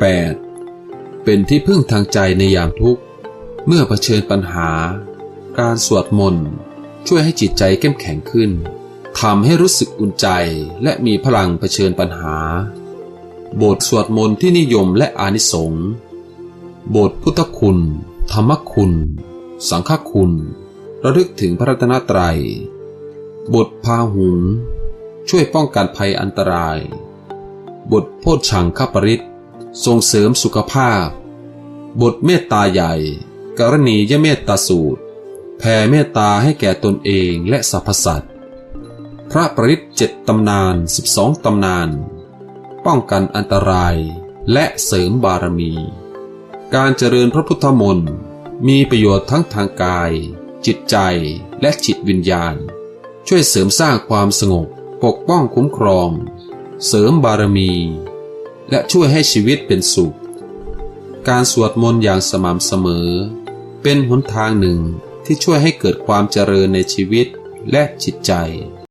8. เป็นที่พึ่งทางใจในยามทุกข์ เมื่อเผชิญปัญหา การสวดมนต์ช่วยให้จิตใจเข้มแข็งขึ้นทำให้รู้สึกอุ่นใจและมีพลังเผชิญปัญหา บทสวดมนต์ที่นิยมและอานิสงส์บทพุทธคุณ ธรรมคุณ สังฆคุณ ระลึกถึงพระรัตนตรัย บทพาหุง ช่วยป้องกันภัยอันตราย บทโพชชังคปริต ส่งเสริมสุขภาพ บทเมตตาใหญ่กรณียเมตตาสูตร แผ่เมตตาให้แก่ตนเองและสรรพสัตว์ พระปริตเจ็ดตำนานสิบสองตำนาน ป้องกันอันตรายและเสริมบารมี การเจริญพระพุทธมนต์มีประโยชน์ทั้งทางกาย จิตใจและจิตวิญญาณ ช่วยเสริมสร้างความสงบ ปกป้องคุ้มครอง เสริมบารมี และช่วยให้ชีวิตเป็นสุข การสวดมนต์อย่างสม่ำเสมอ เป็นหนทางหนึ่งที่ช่วยให้เกิดความเจริญในชีวิตและจิตใจ